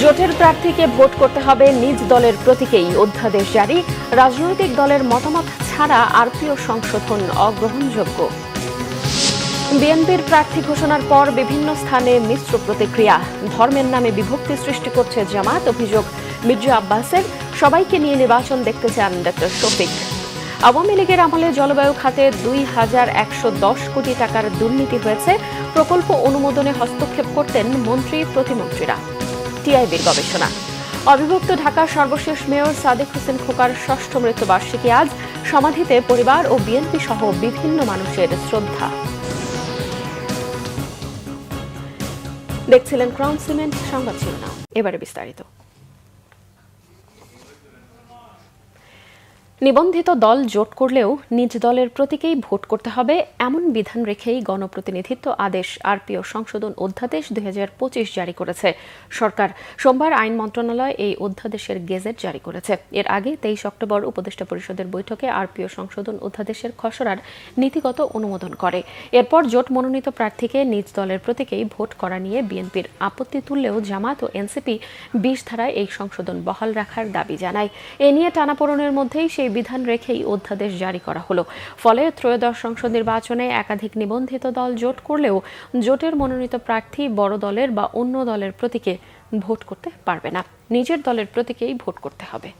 জোটের প্রার্থীকে ভোট করতে হবে নিজ দলের প্রতীকেই অধ্যাদেশ জারি। রাজনৈতিক দলের মতামত ছাড়া আরপিও সংশোধন অগ্রহণযোগ্য। বিএনপির প্রার্থী ঘোষণার পর বিভিন্ন স্থানে মিশ্র প্রতিক্রিয়া। ধর্মের নামে বিভক্তি সৃষ্টি করছে জামাত, অভিযোগ মির্জা আব্বাসের। সবাইকে নিয়ে নির্বাচন দেখতে চান ডক্টর শফিক। আওয়ামী লীগের আমলে জলবায়ু খাতে দুই হাজার একশো দশ কোটি টাকার দুর্নীতি হয়েছে। প্রকল্প অনুমোদনে হস্তক্ষেপ করতেন মন্ত্রী প্রতিমন্ত্রীরা। টিআইবির গবেষণা। অবিভক্ত ঢাকার সর্বশেষ মেয়র সাদেক হোসেন খোকার ষষ্ঠ মৃত্যুবার্ষিকী আজ সমাধিতে পরিবার ও বিএনপি সহ বিভিন্ন মানুষের শ্রদ্ধা। দেখছিলেন ক্রাউন সিমেন্ট, সংবাদ শিরোনাম। এবারে বিস্তারিত। নিবন্ধিত দল জোট করলেও নিজ দলের প্রতীকেই ভোট করতে হবে এমন বিধান রেখেই গণপ্রতিনিধিত্ব আদেশ আরপিও সংশোধন অধ্যাদেশ দুই জারি করেছে। সরকার সোমবার আইন মন্ত্রণালয় এই অধ্যাদেশের গেজেট জারি করেছে। এর আগে তেইশ অক্টোবর উপদেষ্টা পরিষদের বৈঠকে আরপিও সংশোধন অধ্যাদেশের খসড়ার নীতিগত অনুমোদন করে। এরপর জোট মনোনীত প্রার্থীকে নিজ দলের প্রতীকেই ভোট করা নিয়ে বিএনপির আপত্তি তুললেও জামাত ও এনসিপি বিশ ধারায় এই সংশোধন বহাল রাখার দাবি জানায়। এ নিয়ে টানাপোড়নের মধ্যেই সেই বিধান রেখেই অধ্যাদেশ জারি করা হলো। ফলে ত্রয়োদশ সংসদ নির্বাচনে একাধিক নিবন্ধিত দল জোট করলেও জোটের মনোনীত প্রার্থী বড় দলের বা অন্য দলের প্রতীকে ভোট করতে পারবে না। নিজের দলের প্রতীকেই ভোট করতে হবে।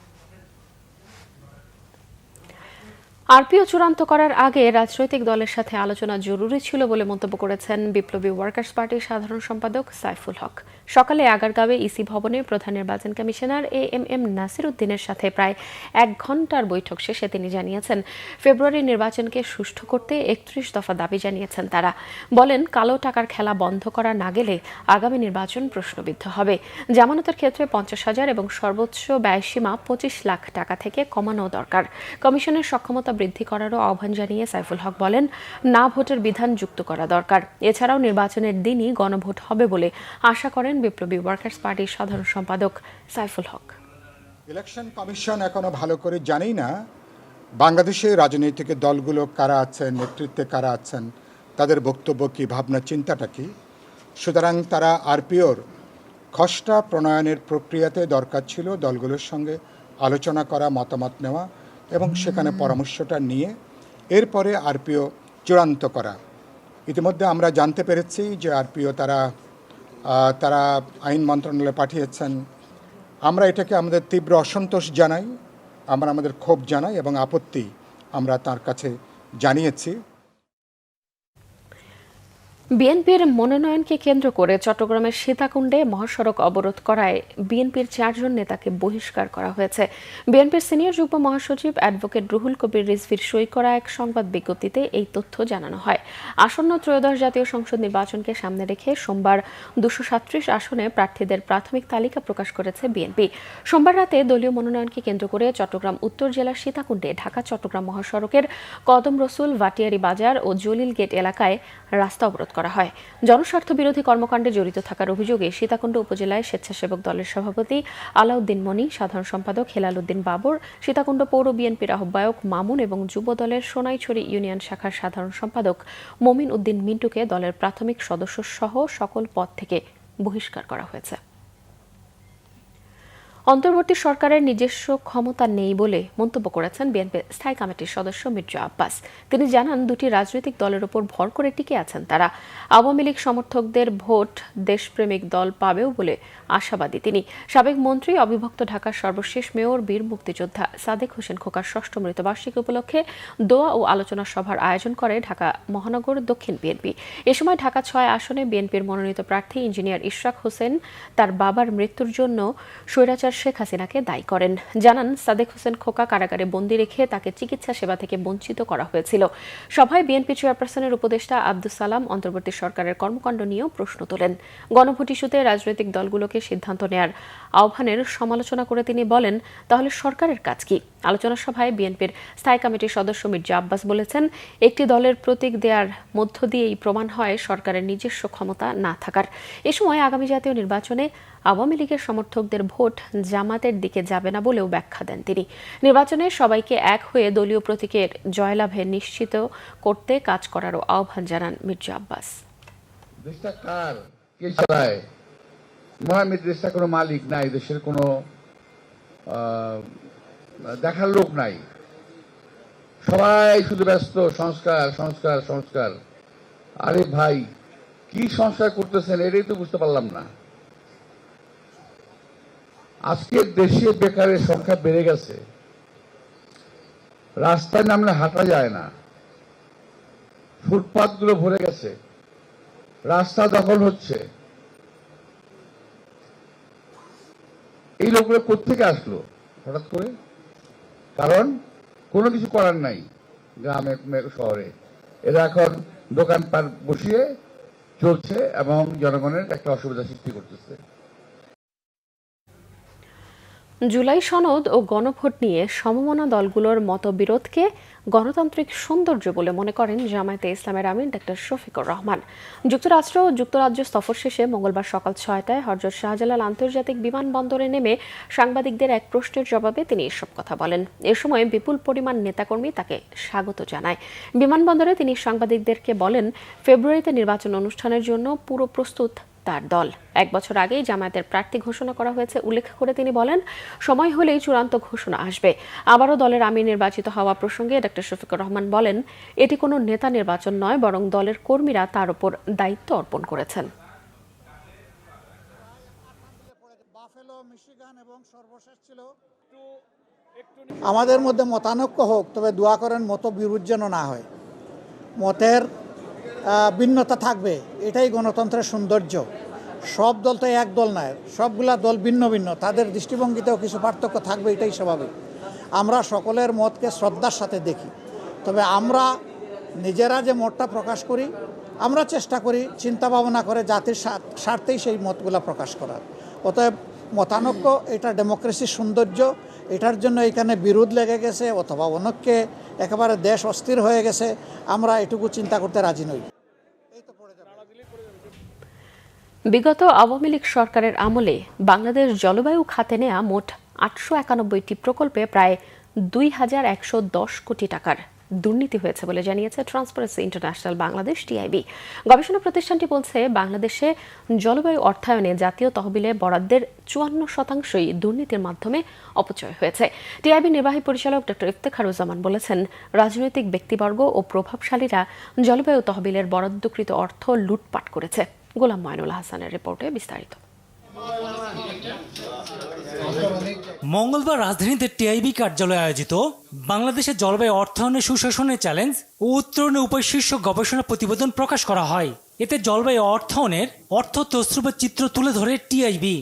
আরপিও চূড়ান্ত করার আগে রাজনৈতিক দলের সাথে আলোচনা জরুরি ছিল বলে মন্তব্য করেছেন বিপ্লবী ওয়ার্কার্স পার্টির সাধারণ সম্পাদক সাইফুল হক। সকালে আগারগাঁওয়ে ইসি ভবনে প্রধান নির্বাচন commissioner A M M Nasir উদ্দিনের সাথে প্রায় এক ঘণ্টার বৈঠক শেষে তিনি জানিয়েছেন, ফেব্রুয়ারি নির্বাচনকে সুষ্ঠু করতে একত্রিশ দফা দাবি জানিয়েছেন তারা। বলেন, কালো টাকার খেলা বন্ধ করা না গেলে আগামী নির্বাচন প্রশ্নবিদ্ধ হবে। জামানতের ক্ষেত্রে পঞ্চাশ হাজার এবং সর্বোচ্চ ব্যয়সীমা পঁচিশ লাখ টাকা থেকে কমানো দরকার। কমিশনের সক্ষমতা বৃদ্ধি করারও আহ্বান জানিয়ে সাইফুল হক বলেন, না ভোটের বিধান যুক্ত করা দরকার। এছাড়াও নির্বাচনের দিনই গণভোট হবে বলে আশা করেন বিপ্লবী ওয়ার্কার্স পার্টির সাধারণ সম্পাদক সাইফুল হক। ইলেকশন কমিশন এখনও ভালো করে জানেই না, বাংলাদেশে রাজনৈতিক দলগুলো কারা আছেন, নেতৃত্বে কারা আছেন, তাদের বক্তব্য কী, ভাবনা, চিন্তাটা কী? সুতরাং তারা আরপিওর খসড়া প্রণয়নের প্রক্রিয়াতে দরকার ছিল দলগুলোর সঙ্গে আলোচনা করা, মতামত নেওয়া এবং সেখানে পরামর্শটা নিয়ে এরপরে আরপিও চূড়ান্ত করা। ইতিমধ্যে আমরা জানতে পেরেছি যে আরপিও তারা তারা আইন মন্ত্রণালয়ে পাঠিয়েছেন। আমরা এটাকে আমাদের তীব্র অসন্তোষ জানাই, আমরা আমাদের ক্ষোভ জানাই এবং আপত্তি আমরা তার কাছে জানিয়েছি। বিএনপির মনোনয়নকে কেন্দ্র করে চট্টগ্রামের সীতাকুণ্ডে মহাসড়ক অবরোধ করায় বিএনপির চারজন নেতাকে বহিষ্কার করা হয়েছে। বিএনপির সিনিয়র যুগ্ম মহাসচিব অ্যাডভোকেট রুহুল কবির রিজভির সই করা এক সংবাদ বিজ্ঞপ্তিতে এই তথ্য জানানো হয়। আসন্ন ত্রয়োদশ জাতীয় সংসদ নির্বাচনকে সামনে রেখে সোমবার দুশো সাত্রিশ আসনে প্রার্থীদের প্রাথমিক তালিকা প্রকাশ করেছে বিএনপি। সোমবার রাতে দলীয় মনোনয়নকে কেন্দ্র করে চট্টগ্রাম উত্তর জেলার সীতাকুণ্ডে ঢাকা চট্টগ্রাম মহাসড়কের কদম রসুল ভাটিয়ারি বাজার ও জলিল গেট এলাকায় রাস্তা অবরোধ করা হয়। জনস্বার্থ বিরোধী কর্মকাণ্ডে জড়িত থাকার অভিযোগে সীতাকুণ্ড উপজেলায় স্বেচ্ছাসেবক দলের সভাপতি আলাউদ্দিন মনি, সাধারণ সম্পাদক হেলাল উদ্দিন বাবর, সীতাকুণ্ড পৌর বিএনপির আহ্বায়ক মামুন এবং যুব দলের সোনাইছড়ি ইউনিয়ন শাখার সাধারণ সম্পাদক মমিন উদ্দিন মিন্টুকে দলের প্রাথমিক সদস্য সহ সকল পদ থেকে বহিষ্কার করা হয়েছে। অন্তর্বর্তী সরকারের নিজস্ব ক্ষমতা নেই বলে মন্তব্য করেছেন বিএনপি স্থায়ী কমিটির সদস্য মির্জা আব্বাস। তিনি জানান, দুটি রাজনৈতিক দলের উপর ভর করে টিকে আছেন তারা। আওয়ামী লীগ সমর্থকদের ভোট দেশপ্রেমিক দল পাবেও বলে আশাবাদী তিনি। সাবেক মন্ত্রী অবিভক্ত ঢাকার সর্বশেষ মেয়র, বীর মুক্তিযোদ্ধা সাদেক হোসেন খোকার ষষ্ঠ মৃতবার্ষিকী উপলক্ষে দোয়া ও আলোচনা সভার আয়োজন করে ঢাকা মহানগর দক্ষিণ বিএনপি। এ সময় ঢাকা ছয় আসনে বিএনপির মনোনীত প্রার্থী ইঞ্জিনিয়ার ইশরাক হোসেন তার বাবার মৃত্যুর জন্য স্বৈরাচার শেখ হাসিনাকে দায়ী করেন। জানান, সাদেক হোসেন খোকা কারাগারে বন্দী রেখে তাকে চিকিৎসা সেবা থেকে বঞ্চিত করা হয়েছিল। সভায় বিএনপি চেয়ারপারসনের উপদেষ্টা আব্দুল সালাম অন্তর্বর্তী সরকারের কর্মকাণ্ড নিয়েও প্রশ্ন তোলেন। গণভোট ইস্যুতে রাজনৈতিক দলগুলোকে সিদ্ধান্ত নেয়ার আহ্বানের সমালোচনা করে তিনি বলেন, তাহলে সরকারের কাজ কি? আলোচনা সভায় বিএনপির স্থায়ী কমিটির সদস্য মির্জা আব্বাস বলেছেন, একটি দলের প্রতীক দেয়ার মধ্য দিয়েই প্রমাণ হয় সরকারের নিজস্ব ক্ষমতা না থাকার। এ সময় আগামী জাতীয় নির্বাচনে আওয়ামী লীগের সমর্থকদের ভোট জামাতের দিকে যাবে না বলেও ব্যাখ্যা দেন তিনি। নির্বাচনে সবাইকে এক হয়ে দলীয় প্রতীকের জয়লাভে নিশ্চিত করতে কাজ করারও আহ্বান জানান মির্জা আব্বাস। কোনো মালিক নাই, দেশের কোনো দেখার লোক নাই। সবাই শুধু ব্যস্ত, সংস্কার সংস্কার সংস্কার। আরে ভাই, কি সংস্কার করতেছেন? এটাই তো বুঝতে পারলাম না। আজকে দেশে বেকারের সংখ্যা বেড়ে গেছে। রাস্তায় নামলে হাঁটা যায় না। ফুটপাথগুলো ভরে গেছে। রাস্তা দখল হচ্ছে। এই লোকগুলো কোথেকে আসলো? হঠাৎ করে? কারণ কোনো কিছু করার নাই গ্রামে, শহরে। এরা এখন দোকানপাট বসিয়ে চলছে এবং জনগণের একটা অসুবিধা সৃষ্টি করতেছে। জুলাই সনদ ও গণভোট নিয়ে সমমনা দলগুলোর মতবিরোধকে গণতান্ত্রিক সৌন্দর্য বলে মনে করেন জামায়াতে ইসলামের আমিন ডক্টর শফিকুর রহমান। যুক্তরাষ্ট্র ও যুক্তরাজ্য সফর শেষে মঙ্গলবার সকাল ছয়টায় হরজত শাহজালাল আন্তর্জাতিক বিমানবন্দরে নেমে সাংবাদিকদের এক প্রশ্নের জবাবে তিনি এসব কথা বলেন। এ সময় বিপুল পরিমাণ নেতাকর্মী তাকে স্বাগত জানায়। বিমানবন্দরে তিনি সাংবাদিকদেরকে বলেন, ফেব্রুয়ারিতে নির্বাচন অনুষ্ঠানের জন্য পুরো প্রস্তুত তার দল। এক বছর আগেই জামায়াতের প্রার্থী ঘোষণা করা হয়েছে। উল্লেখ করে তিনি বলেন, সময় হলেই চূড়ান্ত ঘোষণা আসবে। আবারও দলের আমির নির্বাচিত হওয়া প্রসঙ্গে ডক্টর শফিকুর রহমান বলেন, এটি কোনো নেতা নির্বাচন নয়, বরং দলের কর্মীরা তার উপর দায়িত্ব অর্পণ করেছেন। আমাদের মধ্যে মতানৈক্য হোক, তবে দোয়া করেন মত বিরোধ যেন না হয়। মতের ভিন্নতা থাকবে। এটাই গণতন্ত্রের সৌন্দর্য। সব দল তো এক দল নয়, সবগুলা দল ভিন্ন ভিন্ন। তাদের দৃষ্টিভঙ্গিতেও কিছু পার্থক্য থাকবে, এটাই স্বাভাবিক। আমরা সকলের মতকে শ্রদ্ধার সাথে দেখি। তবে আমরা নিজেরা যে মতটা প্রকাশ করি, আমরা চেষ্টা করি চিন্তা ভাবনা করে জাতির স্বার্থেই সেই মতগুলা প্রকাশ করার। অতএব মতানৈক্য, এটা ডেমোক্রেসির সৌন্দর্য এটার জন্য এখানে বিরোধ লেগে গেছে অথবা অনেককে একেবারে দেশ অস্থির হয়ে গেছে, আমরা এটুকু চিন্তা করতে রাজি নই। বিগত আওয়ামী লীগ সরকারের আমলে বাংলাদেশ জলবায়ু খাতে নেয়া মোট আটশো একানব্বইটি প্রকল্পে প্রায় দুই হাজার একশো দশ কোটি টাকার দুর্নীতি হয়েছে বলে জানিয়েছে ট্রান্সপারেন্সি ইন্টারন্যাশনাল বাংলাদেশ টিআইবি। গবেষণা প্রতিষ্ঠানটি বলছে, বাংলাদেশে জলবায়ু অর্থায়নে জাতীয় তহবিলে বরাদ্দের চুয়ান্ন শতাংশই দুর্নীতির মাধ্যমে অপচয় হয়েছে। টিআইবি নির্বাহী পরিচালক ডক্টর ইফতেখারুজ্জামান বলেছেন, রাজনৈতিক ব্যক্তিবর্গ ও প্রভাবশালীরা জলবায়ু তহবিলের বরাদ্দকৃত অর্থ লুটপাট করেছে। গোলাম মাইনুল হাসানের রিপোর্টে বিস্তারিত। মঙ্গলবার রাজধানীতে টিআইবি কার্যালয়ে আয়োজিত বাংলাদেশের জলবায়ু অর্থায়নের সুশাসনের চ্যালেঞ্জ ও উত্তরণের উপায় শীর্ষক গবেষণা প্রতিবেদন প্রকাশ করা হয়। এতে জলবায়ু অর্থায়নের অর্থ তস্রুপের চিত্র তুলে ধরে টিআইবি।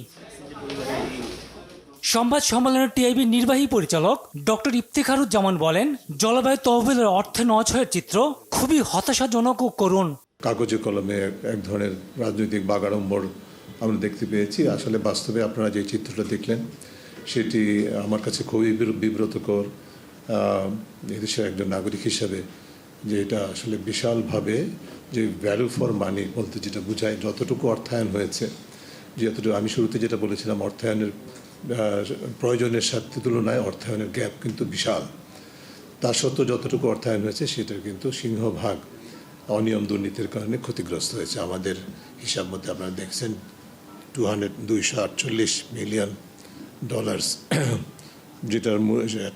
সংবাদ সম্মেলনে টিআইবি নির্বাহী পরিচালক ডক্টর ইফতেখারুজ্জামান বলেন, জলবায়ু তহবিলের অর্থে নছয়ের চিত্র খুবই হতাশাজনক ও করুণ। কাগজে কলমে এক ধরনের রাজনৈতিক বাগাড়ম্বর আমরা দেখতে পেয়েছি। আসলে বাস্তবে আপনারা যে চিত্রটা দেখলেন, সেটি আমার কাছে খুবই বিব্র- বিব্রতকর। এদেশের একজন নাগরিক হিসাবে যে এটা আসলে বিশালভাবে যে ভ্যালু ফর মানি বলতে যেটা বোঝায়, যতটুকু অর্থায়ন হয়েছে যতটুকু আমি শুরুতে যেটা বলেছিলাম, অর্থায়নের প্রয়োজনের সাথে তুলনায় অর্থায়নের গ্যাপ কিন্তু বিশাল। তা সত্ত্বেও যতটুকু অর্থায়ন হয়েছে, সেটার কিন্তু সিংহভাগ অনিয়ম দুর্নীতির কারণে ক্ষতিগ্রস্ত হয়েছে। আমাদের হিসাব মধ্যে আপনারা দেখছেন টু হান্ড্রেড দুইশো আটচল্লিশ মিলিয়ন ডলার্স যেটার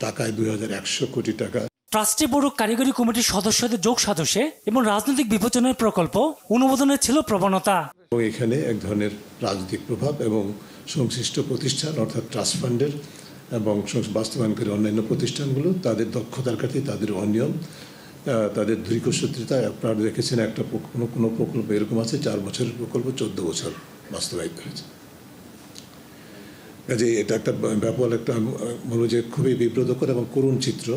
টাকায় দুই হাজার একশো কোটি টাকা। ট্রাস্টি বোর্ড কারিগরি কমিটির সদস্যদের যোগ সদস্যে এবং রাজনৈতিক বিবেচনার প্রকল্প অনুমোদনের ছিল প্রবণতা। এবং এখানে এক ধরনের রাজনৈতিক প্রভাব এবং সংশ্লিষ্ট প্রতিষ্ঠান অর্থাৎ ট্রাস্ট ফান্ডের এবং বাস্তবায়নকারী অন্যান্য প্রতিষ্ঠানগুলো তাদের দক্ষতার কাছে তাদের অনিয়ম তাদের দীর্ঘসূত্রিতা আপনারা দেখেছেন একটা কোনো কোনো প্রকল্প এরকম আছে চার বছরের প্রকল্প চোদ্দ বছর। বাস্তবায়িত হয়েছে কাজে এটা একটা ব্যাপক একটা বলব যে খুবই বিব্রতকর এবং করুণ চিত্র।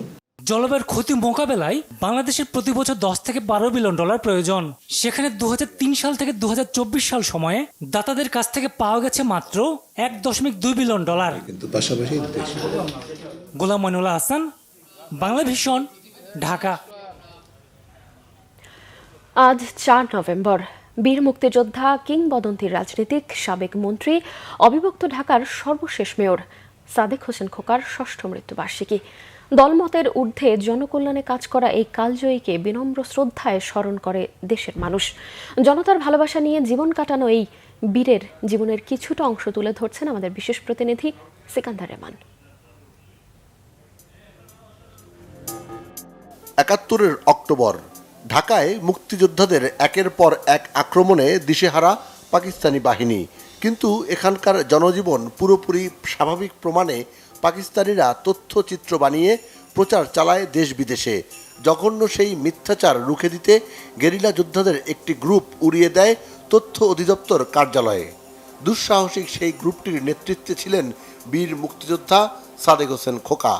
জলবায়ুর ক্ষতি মোকাবেলায় বাংলাদেশের প্রতি বছর দশ থেকে বারো বিলিয়ন ডলার প্রয়োজন। সেখানে দু সাল থেকে দু সাল সময়ে দাতাদের কাছ থেকে পাওয়া গেছে মাত্র এক দশমিক দুই বিলিয়ন ডলার। কিন্তু পাশাপাশি গোলাম মইনুল্লাহ হাসান বাংলা ভীষণ ঢাকা। আজ চার নভেম্বর। বীর মুক্তিযোদ্ধা, কিংবদন্তির রাজনীতিক, সাবেক মন্ত্রী, অবিভক্ত ঢাকার সর্বশেষ মেয়র সাদেক হোসেন খোকার ষষ্ঠ মৃত্যুবার্ষিকী। দলমতের ঊর্ধ্বে জনকল্যাণে কাজ করা এই কালজয়ীকে বিনম্র শ্রদ্ধায় স্মরণ করে দেশের মানুষ। জনতার ভালোবাসা নিয়ে জীবন কাটানো এই বীরের জীবনের কিছুটা অংশ তুলে ধরছেন আমাদের বিশেষ প্রতিনিধি সিকান্দার রেমান একাত্তরের অক্টোবর ঢাকায় মুক্তিযোদ্ধাদের একের পর এক আক্রমণে দিশেহারা পাকিস্তানি বাহিনী। কিন্তু এখানকার জনজীবন পুরোপুরি স্বাভাবিক প্রমাণে পাকিস্তানিরা তথ্যচিত্র বানিয়ে প্রচার চালায় দেশ বিদেশে জঘন্য সেই মিথ্যাচার রুখে দিতে গেরিলা যোদ্ধাদের একটি গ্রুপ উড়িয়ে দেয় তথ্য অধিদপ্তর কার্যালয়ে। দুঃসাহসিক সেই গ্রুপটির নেতৃত্বে ছিলেন বীর মুক্তিযোদ্ধা সাদেক হোসেন খোকা।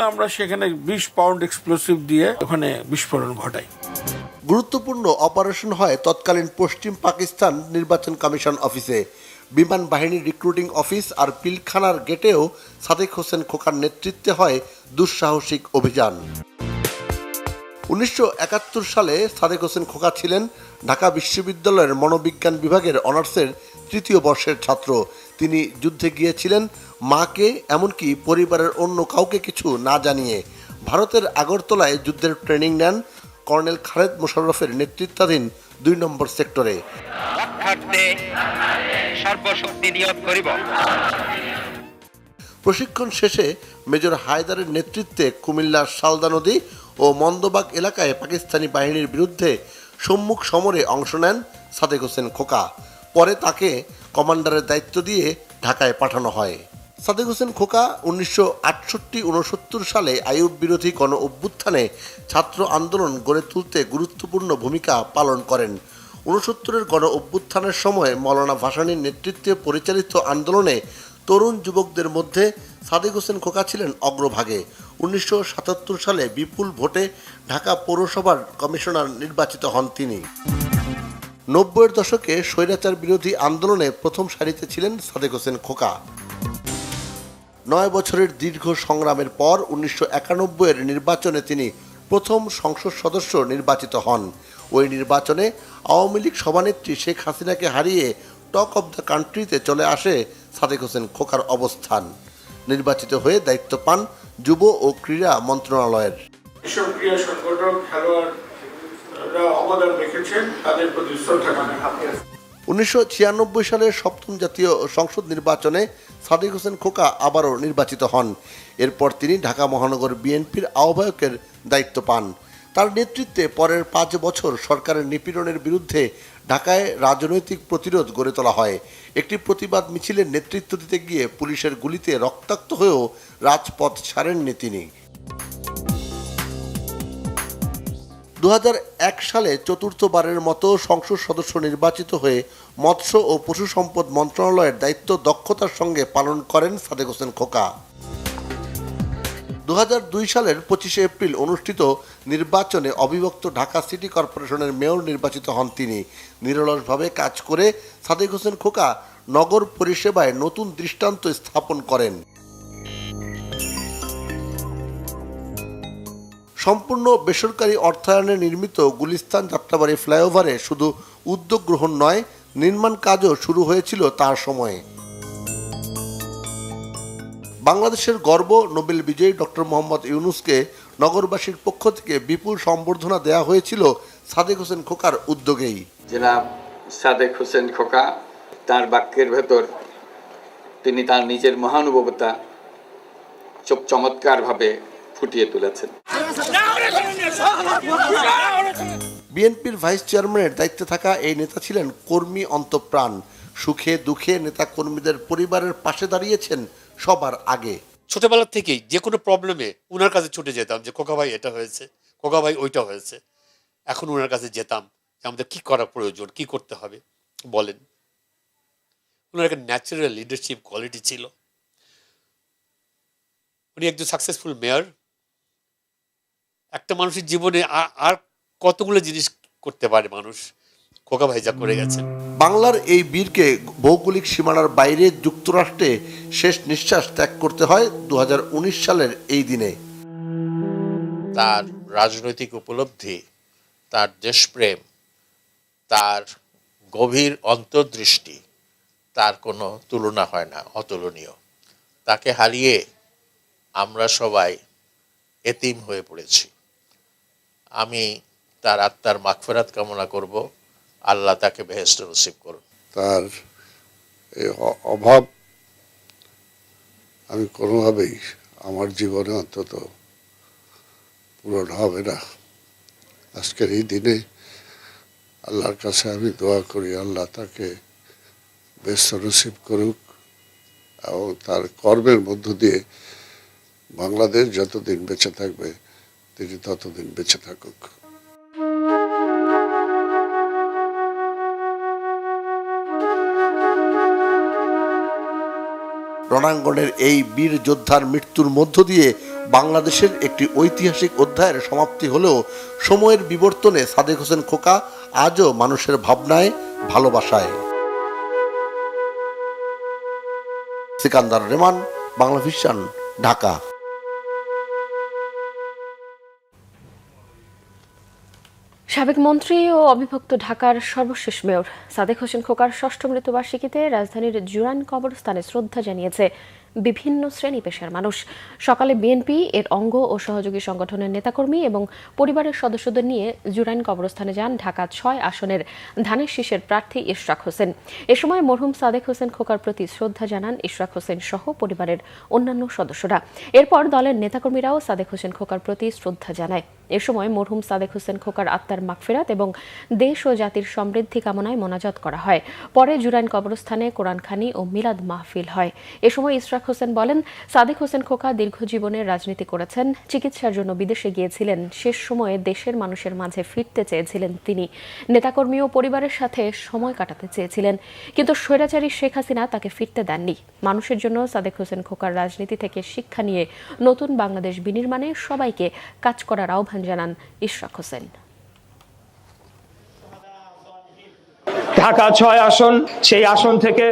আমরা সেখানে বিশ পাউন্ড এক্সপ্লোসিভ দিয়ে ওখানে বিস্ফোরণ ঘটাই। গুরুত্বপূর্ণ অপারেশন হয় তৎকালীন পশ্চিম পাকিস্তান নির্বাচন কমিশন অফিসে। বিমান বাহিনীর রিক্রুটিং অফিস আর পিলখানার গেটেও সাদেক হোসেন খোকার নেতৃত্বে হয় দুঃসাহসিক অভিযান। উনিশশো একাত্তর সালে সাদেক হোসেন খোকা ছিলেন ঢাকা বিশ্ববিদ্যালয়ের মনোবিজ্ঞান বিভাগের অনার্সের তৃতীয় বর্ষের ছাত্র। তিনি যুদ্ধে গিয়েছিলেন মাকে এমনকি পরিবারের অন্য কাউকে কিছু না জানিয়ে। ভারতের আগরতলায় যুদ্ধের ট্রেনিং নেন কর্নেল খালেদ মোশাররফের নেতৃত্বাধীন দুই নম্বর সেক্টরে। সর্বশক্তি নিয়োগ করিব। প্রশিক্ষণ শেষে মেজর হায়দারের নেতৃত্বে কুমিল্লার শালদা নদী ও মন্দবাগ এলাকায় পাকিস্তানি বাহিনীর বিরুদ্ধে সম্মুখ সমরে অংশ নেন সাদেক হোসেন খোকা। পরে তাকে কমান্ডারের দায়িত্ব দিয়ে ঢাকায় পাঠানো হয়। সাদেক হোসেন খোকা উনিশশো আটষট্টি, উনসত্তর সালে আইয়ুব বিরোধী গণ অভ্যুত্থানে ছাত্র আন্দোলন গড়ে তুলতে গুরুত্বপূর্ণ ভূমিকা পালন করেন। উনসত্তরের গণ অভ্যুত্থানের সময় মৌলানা ভাসানীর নেতৃত্বে পরিচালিত আন্দোলনে তরুণ যুবকদের মধ্যে সাদেক হোসেন খোকা ছিলেন অগ্রভাগে। উনিশশো সাতাত্তর সালে বিপুল ভোটে ঢাকা পৌরসভার কমিশনার নির্বাচিত হন তিনি। নব্বইয়ের দশকে স্বৈরাচার বিরোধী আন্দোলনে প্রথম সারিতে ছিলেন সাদেক হোসেন খোকা। নয় বছরের দীর্ঘ সংগ্রামের পর উনিশশো একানব্বইয়ের নির্বাচনে তিনি প্রথম সংসদ সদস্য নির্বাচিত হন। ওই নির্বাচনে আওয়ামী লীগ সভানেত্রী শেখ হাসিনাকে হারিয়ে টক অব দ্য কান্ট্রিতে চলে আসে সাদেক হোসেন খোকার অবস্থান। নির্বাচিত হয়ে দায়িত্ব পান যুব ও ক্রীড়া মন্ত্রণালয়ের। খেলোয়াড়রা অবদান রেখেছেন উনিশশো সালের সপ্তম জাতীয় সংসদ নির্বাচনে সাদেক হোসেন খোকা আবারও নির্বাচিত হন। এরপর তিনি ঢাকা মহানগর বিএনপির আহ্বায়কের দায়িত্ব পান। তার নেতৃত্বে পরের পাঁচ বছর সরকারের নিপীড়নের বিরুদ্ধে ঢাকায় রাজনৈতিক প্রতিরোধ গড়ে তোলা হয়। একটি প্রতিবাদ মিছিলের নেতৃত্ব দিতে গিয়ে পুলিশের গুলিতে রক্তাক্ত হয়েও রাজপথ ছাড়েননি তিনি। দু হাজার এক সালে চতুর্থবারের মতো সংসদ সদস্য নির্বাচিত হয়ে মৎস্য ও পশু সম্পদ মন্ত্রণালয়ের দায়িত্ব দক্ষতার সঙ্গে পালন করেন সাদেক হোসেন খোকা। দু হাজার দুই সালের পঁচিশে এপ্রিল অনুষ্ঠিত নির্বাচনে অবিভক্ত ঢাকা সিটি কর্পোরেশনের মেয়র নির্বাচিত হন তিনি। নিরলসভাবে কাজ করে সাদেক হোসেন খোকা নগর পরিষেবায় নতুন দৃষ্টান্ত স্থাপন করেন। সম্পূর্ণ বেসরকারি অর্থায়নে নির্মিত গুলিস্তান যাত্রাবাড়ি ফ্লাইওভারে শুধু উদ্যোগ গ্রহণ নয়, নির্মাণ কাজও শুরু হয়েছিল তার সময়ে। বাংলাদেশের গর্ব নোবেল বিজয়ী ডক্টর মোহাম্মদ ইউনুসকে নগরবাসীর পক্ষ থেকে বিপুল সম্বর্ধনা দেওয়া হয়েছিল সাদেক হোসেন খোকার উদ্যোগেই। জনাব সাদেক হোসেন খোকা, তার বাক্যের ভেতর তিনি তার নিজের মহানুভবতা চমৎকারভাবে ফুটিয়ে তুলেছেন। বিএনপির ভাইস চেয়ারম্যানের দায়িত্বে থাকা এই নেতা ছিলেন কর্মী অন্তপ্রাণ। সুখে দুঃখে নেতা কর্মীদের পরিবারের পাশে দাঁড়িয়েছেন সবার আগে। ছোটবেলা থেকেই যে কোনো প্রবলেমে উনার কাছে ছুটে যেতাম যে কোকা ভাই এটা হয়েছে। কোকা ভাই ওইটা হয়েছে। এখন উনার কাছে যেতাম যে আমাদের কি করা প্রয়োজন? কি করতে হবে? বলেন। উনার একটা ন্যাচারাল লিডারশিপ কোয়ালিটি ছিল। উনি একজন সাকসেসফুল মেয়র একটা মানুষের জীবনে আর কতগুলো জিনিস করতে পারে মানুষ? খোকা ভাই যা করে গেছেন বাংলার এই বীরকে ভৌগোলিক সীমানার বাইরে যুক্তরাষ্ট্রে শেষ নিঃশ্বাস ত্যাগ করতে হয় দুই হাজার উনিশ সালের এই দিনে। তার রাজনৈতিক উপলব্ধি তার দেশপ্রেম তার গভীর অন্তর্দৃষ্টি তার কোনো তুলনা হয় না অতুলনীয়। তাকে হারিয়ে আমরা সবাই এতিম হয়ে পড়েছি। আমি তার আত্মার মাগফেরাত কামনা করব। আল্লাহ তাকে বেহেস্ত নসিব করুন। তার এই অভাব আমি কোনোভাবেই আমার জীবনে অন্তত পূরণ হবে না। আজকের এই দিনে আল্লাহর কাছে আমি দোয়া করি, আল্লাহ তাকে ব্যস্ত নসিব করুক এবং তার কর্মের মধ্য দিয়ে বাংলাদেশ যতদিন বেঁচে থাকবে তিনি ততদিন বেঁচে থাকুক। রণাঙ্গনের এই বীর যোদ্ধার মৃত্যুর মধ্য দিয়ে বাংলাদেশের একটি ঐতিহাসিক অধ্যায়ের সমাপ্তি হলেও সময়ের বিবর্তনে সাদেক হোসেন খোকা আজও মানুষের ভাবনায়, ভালোবাসায়। সিকান্দার রেমান বাংলা ভিশন ঢাকা। সাবেক মন্ত্রী ও অবিভক্ত ঢাকার সর্বশেষ মেয়র সাদেক হোসেন খোকার ষষ্ঠ মৃত্যুবার্ষিকীতে রাজধানীর জুরান কবরস্থানে শ্রদ্ধা জানিয়েছে বিভিন্ন শ্রেণি পেশার মানুষ। সকালে বিএনপি এর অঙ্গ ও সহযোগী সংগঠনের নেতাকর্মী এবং পরিবারের সদস্যদের নিয়ে জুরাইন কবরস্থানে যান ঢাকা ছয় আসনের ধানের শীষের প্রার্থী ইশরাক হোসেন। এ সময় মরহুম সাদেক হোসেন খোকার প্রতি শ্রদ্ধা জানান ইশরাক হোসেন সহ পরিবারের অন্যান্য সদস্যরা। এরপর দলের নেতাকর্মীরাও সাদেক হোসেন খোকার প্রতি শ্রদ্ধা জানায়। এ সময় মরহুম সাদেক হোসেন খোকার আত্মার মাগফিরাত এবং দেশ ও জাতির সমৃদ্ধি কামনায় মোনাজাত করা হয়। পরে জুরাইন কবরস্থানে কোরআনখানি ও মিলাদ মাহফিল হয়। এ সময় ইশরাক হোসেন বলেন, সাদেক হোসেন খোকা দীর্ঘ জীবনের রাজনীতি করেছেন, চিকিৎসার জন্য বিদেশে গিয়েছিলেন, শেষ সময়ে দেশের মানুষের মাঝে ফিরতে চেয়েছিলেন তিনি। নেতাকর্মী ও পরিবারের সাথে সময় কাটাতে চেয়েছিলেন, কিন্তু স্বৈরাচারী শেখ হাসিনা তাকে ফিরতে দেননি। মানুষের জন্য সাদেক হোসেন খোকার রাজনীতি থেকে শিক্ষা নিয়ে নতুন বাংলাদেশ বিনির্মাণে সবাইকে কাজ করার আহ্বান জানান ইশরাক হোসেন ঢাকা ছয় আসন, সেই আসন থেকে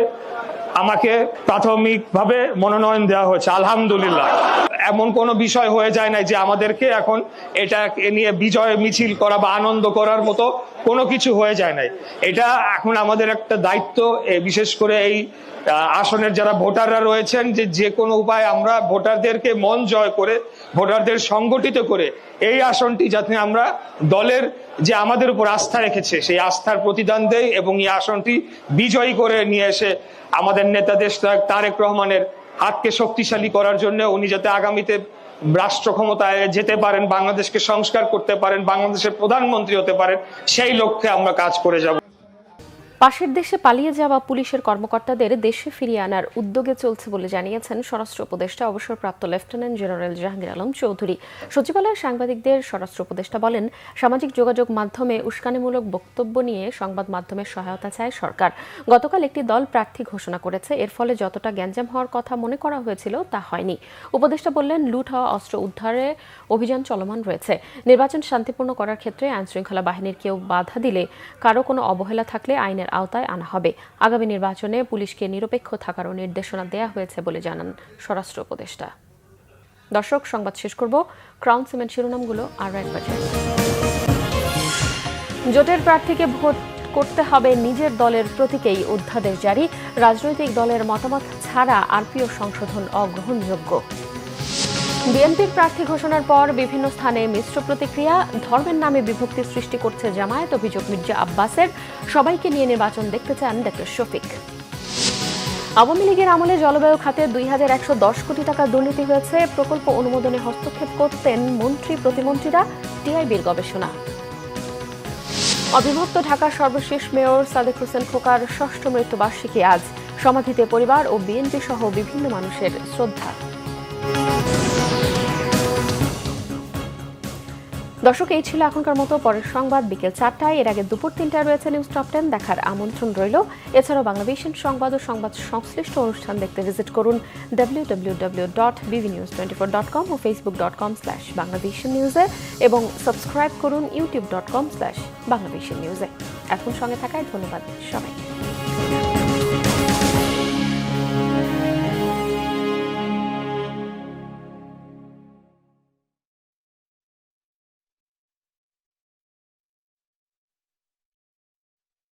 আমাকে প্রাথমিকভাবে মনোনয়ন দেওয়া হয়েছে, আলহামদুলিল্লাহ। এমন কোনো বিষয় হয়ে যায় না যে আমাদেরকে এখন এটা নিয়ে বিজয় মিছিল করা বা আনন্দ করার মতো কোনো কিছু হয়ে যায় নাই। এটা এখন আমাদের একটা দায়িত্ব বিশেষ করে এই আসনের যারা ভোটাররা রয়েছেন, যে যে কোনো উপায়ে আমরা ভোটারদেরকে মন জয় করে ভোটারদের সংগঠিত করে এই আসনটি যাতে আমরা দলের যে আমাদের উপর আস্থা রেখেছে, সেই আস্থার প্রতিদান দেয় এবং এই আসনটি বিজয়ী করে নিয়ে এসে আমাদের নেতা দেশ তারেক রহমানের হাতকে শক্তিশালী করার জন্য উনি যাতে আগামীতে রাষ্ট্র ক্ষমতায় যেতে পারেন, বাংলাদেশকে সংস্কার করতে পারেন, বাংলাদেশের প্রধানমন্ত্রী হতে পারেন, সেই লক্ষ্যে আমরা কাজ করে যাব। পাশের দেশে পালিয়ে যাওয়া পুলিশের কর্মকর্তাদের দেশে ফিরিয়ে আনার উদ্যোগে চলছে বলে জানিয়েছেন স্বরাষ্ট্র উপদেষ্টা, অবসরপ্রাপ্ত লেফটেন্যান্ট জেনারেল জাহাঙ্গীর আলম চৌধুরী। সচিবালয়ের সাংবাদিকদের স্বরাষ্ট্র উপদেষ্টা বলেন, সামাজিক যোগাযোগ মাধ্যমে উস্কানিমূলক বক্তব্য নিয়ে সংবাদ মাধ্যমের সহায়তা চায় সরকার। গতকাল একটি দল প্রার্থী ঘোষণা করেছে, এর ফলে যতটা গ্যাঞ্জাম হওয়ার কথা মনে করা হয়েছিল তা হয়নি। উপদেষ্টা বললেন, লুট হওয়া অস্ত্র উদ্ধারে অভিযান চলমান রয়েছে। নির্বাচন শান্তিপূর্ণ করার ক্ষেত্রে আইনশৃঙ্খলা বাহিনীর কেউ বাধা দিলে কারও কোনো অবহেলা থাকলে আইনের আওতায় আনা হবে। আগামী নির্বাচনে পুলিশকে নিরপেক্ষ থাকারও নির্দেশনা দেয়া হয়েছে বলে জানান স্বরাষ্ট্র উপদেষ্টা। দর্শক, সংবাদ শেষ করব। ক্রাউন সিমেন্ট শিরোনামগুলো আর একবার। জোটের প্রার্থীকে ভোট করতে হবে নিজের দলের প্রতীকেই অধ্যাদেশ জারি। রাজনৈতিক দলের মতামত ছাড়া আরপিও সংশোধন অগ্রহণযোগ্য। বিএনপির প্রার্থী ঘোষণার পর বিভিন্ন স্থানে মিশ্র প্রতিক্রিয়া, ধর্মের নামে বিভক্তি সৃষ্টি করছে জামায়াত অভিযোগ মির্জা আব্বাসের। সবাইকে নিয়ে নির্বাচন দেখতে চান ডক্টর শফিক। আওয়ামী লীগের আমলে জলবায়ু খাতে দুই হাজার একশো দশ কোটি টাকা দুর্নীতি হয়েছে। প্রকল্প অনুমোদনে হস্তক্ষেপ করতেন মন্ত্রী, প্রতিমন্ত্রীরা, টিআইবির গবেষণা। অবিভক্ত ঢাকার সর্বশেষ মেয়র সাদেক হোসেন খোকার ষষ্ঠ মৃত্যুবার্ষিকী আজ। সমাধিতে পরিবার ও বিএনপি সহ বিভিন্ন মানুষের শ্রদ্ধা। দর্শক, এই ছিল এখনকার মতো পরের সংবাদ। বিকেল চারটায়, এর আগে দুপুর তিনটায় রয়েছে নিউজ টপ টেন দেখার আমন্ত্রণ রইল। এছাড়াও বাংলাদেশের সংবাদ ও সংবাদ সংশ্লিষ্ট অনুষ্ঠান দেখতে ভিজিট করুন W W W dot B V news twenty four dot com ও ফেসবুক ডট কম স্ল্যাশ বাংলাদেশের নিউজে এবং সাবস্ক্রাইব করুন ইউটিউব ডট কম স্ল্যাশ বাংলাদেশের নিউজে এখন সঙ্গে থাকায় ধন্যবাদ সবাই